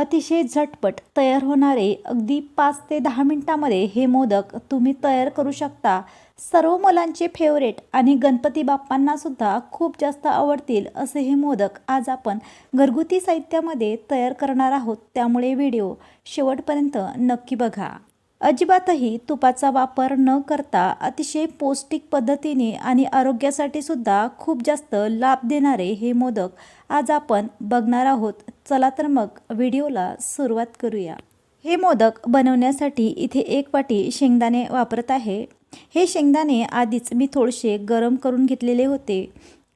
अतिशय झटपट तयार होणारे अगदी पाच ते दहा मिनटामध्ये हे मोदक तुम्ही तयार करू शकता. सर्व मुलांचे फेवरेट आणि गणपती बाप्पांनासुद्धा खूप जास्त आवडतील असे हे मोदक आज आपण घरगुती साहित्यामध्ये तयार करणार आहोत. त्यामुळे व्हिडिओ शेवटपर्यंत नक्की बघा. अजिबातही तुपाचा वापर न करता अतिशय पौष्टिक पद्धतीने आणि आरोग्यासाठी सुद्धा खूप जास्त लाभ देणारे हे मोदक आज आपण बघणार आहोत. चला तर मग व्हिडिओला सुरुवात करूया. हे मोदक बनवण्यासाठी इथे एक वाटी शेंगदाणे वापरत आहे. हे शेंगदाणे आधीच मी थोडेसे गरम करून घेतलेले होते.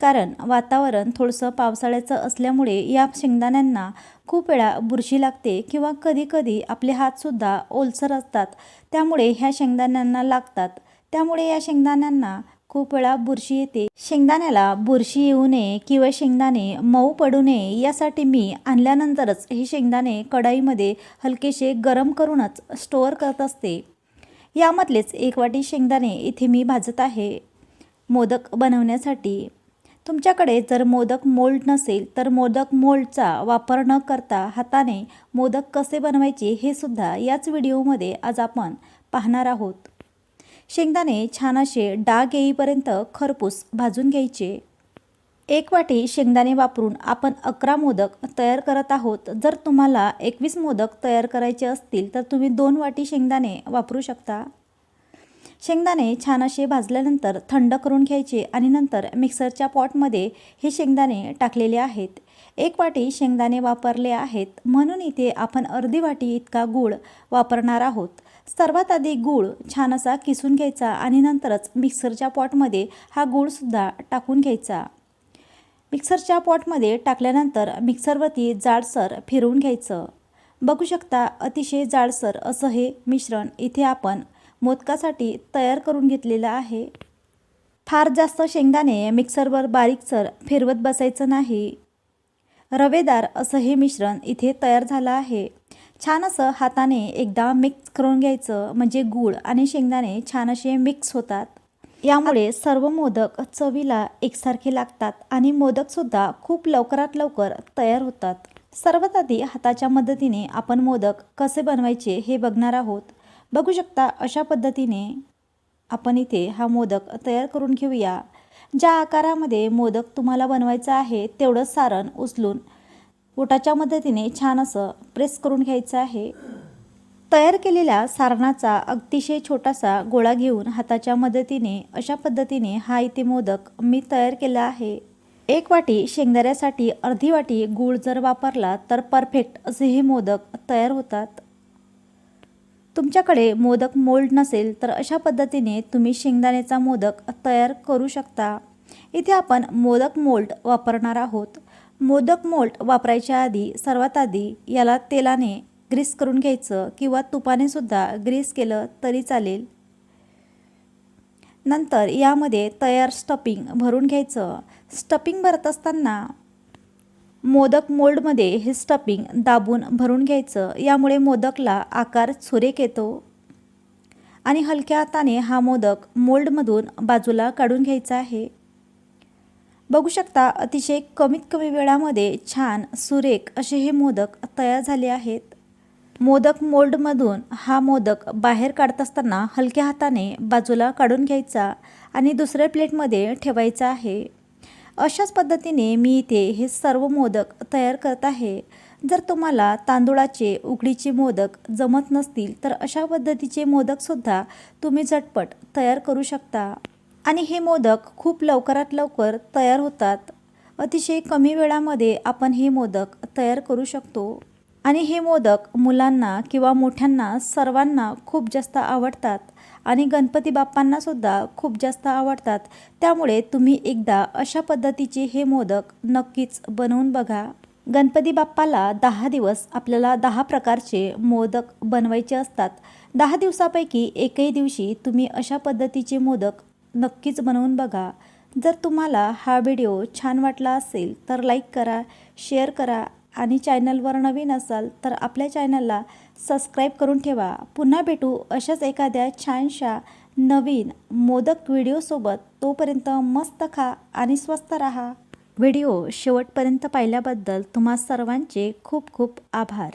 कारण वातावरण थोडंसं पावसाळ्याचं असल्यामुळे या शेंगदाण्यांना खूप वेळा बुरशी लागते किंवा कधीकधी आपले हातसुद्धा ओलसर असतात. त्यामुळे ह्या शेंगदाण्यांना लागतात. त्यामुळे या शेंगदाण्यांना खूप वेळा बुरशी येते. शेंगदाण्याला बुरशी येऊ नये किंवा शेंगदाणे मऊ पडू नये यासाठी मी आणल्यानंतरच हे शेंगदाणे कढाईमध्ये हलकेसे गरम करूनच स्टोअर करत असते. यामधलेच एक वाटी शेंगदाणे इथे मी भाजत आहे. मोदक बनवण्यासाठी तुमच्याकडे जर मोदक मोल्ड नसेल तर मोदक मोल्डचा वापर न करता हाताने मोदक कसे बनवायचे हे सुद्धा याच व्हिडिओमध्ये आज आपण पाहणार आहोत. शेंगदाणे छान असे डाग येईपर्यंत खरपूस भाजून घ्यायचे. एक वाटी शेंगदाणे वापरून आपण अकरा मोदक तयार करत आहोत. जर तुम्हाला एकवीस मोदक तयार करायचे असतील तर तुम्ही दोन वाटी शेंगदाणे वापरू शकता. शेंगदाणे छान असे भाजल्यानंतर थंड करून घ्यायचे आणि नंतर मिक्सरच्या पॉटमध्ये हे शेंगदाणे टाकलेले आहेत. एक वाटी शेंगदाणे वापरले आहेत. म्हणून इथे आपण अर्धी वाटी इतका गूळ वापरणार आहोत. सर्वात आधी गूळ छान असा किसून घ्यायचा आणि नंतरच मिक्सरच्या पॉटमध्ये हा गूळसुद्धा टाकून घ्यायचा. मिक्सरच्या पॉटमध्ये टाकल्यानंतर मिक्सरवरती जाडसर फिरवून घ्यायचं. बघू शकता अतिशय जाडसर असं हे मिश्रण इथे आपण मोदकासाठी तयार करून घेतलेलं आहे. फार जास्त शेंगदाणे मिक्सरवर बारीकसर फिरवत बसायचं नाही. रवेदार असं हे मिश्रण इथे तयार झालं आहे. छान असं हाताने एकदा मिक्स करून घ्यायचं म्हणजे गूळ आणि शेंगदाणे छान असे मिक्स होतात. यामुळे सर्व मोदक चवीला एकसारखे लागतात आणि मोदकसुद्धा खूप लवकरात लवकर तयार होतात. सर्वात आधी हाताच्या मदतीने आपण मोदक कसे बनवायचे हे बघणार आहोत. बघू शकता अशा पद्धतीने आपण इथे हा मोदक तयार करून घेऊया. ज्या आकारामध्ये मोदक तुम्हाला बनवायचं आहे तेवढं सारण उचलून ओटाच्या मदतीने छान असं प्रेस करून घ्यायचं आहे. तयार केलेल्या सारणाचा अतिशय छोटासा गोळा घेऊन हाताच्या मदतीने अशा पद्धतीने हा इथे मोदक मी तयार केला आहे. एक वाटी शेंगदाऱ्यासाठी अर्धी वाटी गूळ जर वापरला तर परफेक्ट असे हे मोदक तयार होतात. तुमच्याकडे मोदक मोल्ड नसेल तर अशा पद्धतीने तुम्ही शेंगदाण्याचा मोदक तयार करू शकता. इथे आपण मोदक मोल्ड वापरणार आहोत. मोदक मोल्ड वापरायच्या आधी सर्वात आधी याला तेलाने ग्रीस करून घ्यायचं किंवा तुपाने सुद्धा ग्रीस केलं तरी चालेल. नंतर यामध्ये तयार स्टपिंग भरून घ्यायचं. स्टपिंग भरत असताना मोदक मोल्डमध्ये हे स्टपिंग दाबून भरून घ्यायचं. यामुळे मोदकला आकार सुरेख येतो. आणि हलक्या हाताने हा मोदक मोल्डमधून बाजूला काढून घ्यायचा आहे. बघू शकता अतिशय कमीत कमी वेळामध्ये छान सुरेख असे हे मोदक तयार झाले आहेत. मोदक मोल्डमधून हा मोदक बाहेर काढत असताना हलक्या हाताने बाजूला काढून घ्यायचा आणि दुसऱ्या प्लेटमध्ये ठेवायचा आहे. अशाच पद्धतीने मी इथे हे सर्व मोदक तयार करत आहे. जर तुम्हाला तांदूळाचे उकडीचे मोदक जमत नसतील तर अशा पद्धतीचे मोदकसुद्धा तुम्ही झटपट तयार करू शकता. आणि हे मोदक खूप लवकरात लवकर तयार होतात. अतिशय कमी वेळामध्ये आपण हे मोदक तयार करू शकतो. आणि हे मोदक मुलांना किंवा मोठ्यांना सर्वांना खूप जास्त आवडतात. आणि गणपती बाप्पांनासुद्धा खूप जास्त आवडतात. त्यामुळे तुम्ही एकदा अशा पद्धतीचे हे मोदक नक्कीच बनवून बघा. गणपती बाप्पाला दहा दिवस आपल्याला दहा प्रकारचे मोदक बनवायचे असतात. दहा दिवसापैकी एकही दिवशी तुम्ही अशा पद्धतीचे मोदक नक्कीच बनवून बघा. जर तुम्हाला हा व्हिडिओ छान वाटला असेल तर लाईक करा शेअर करा आणि चॅनलवर नवीन असाल तर आपल्या चॅनलला सबस्क्राईब करून ठेवा. पुन्हा भेटू अशाच एखाद्या छानशा नवीन मोदक व्हिडिओसोबत. तोपर्यंत मस्त खा आणि स्वस्त राहा. व्हिडिओ शेवटपर्यंत पाहिल्याबद्दल तुम्हा सर्वांचे खूप खूप आभार.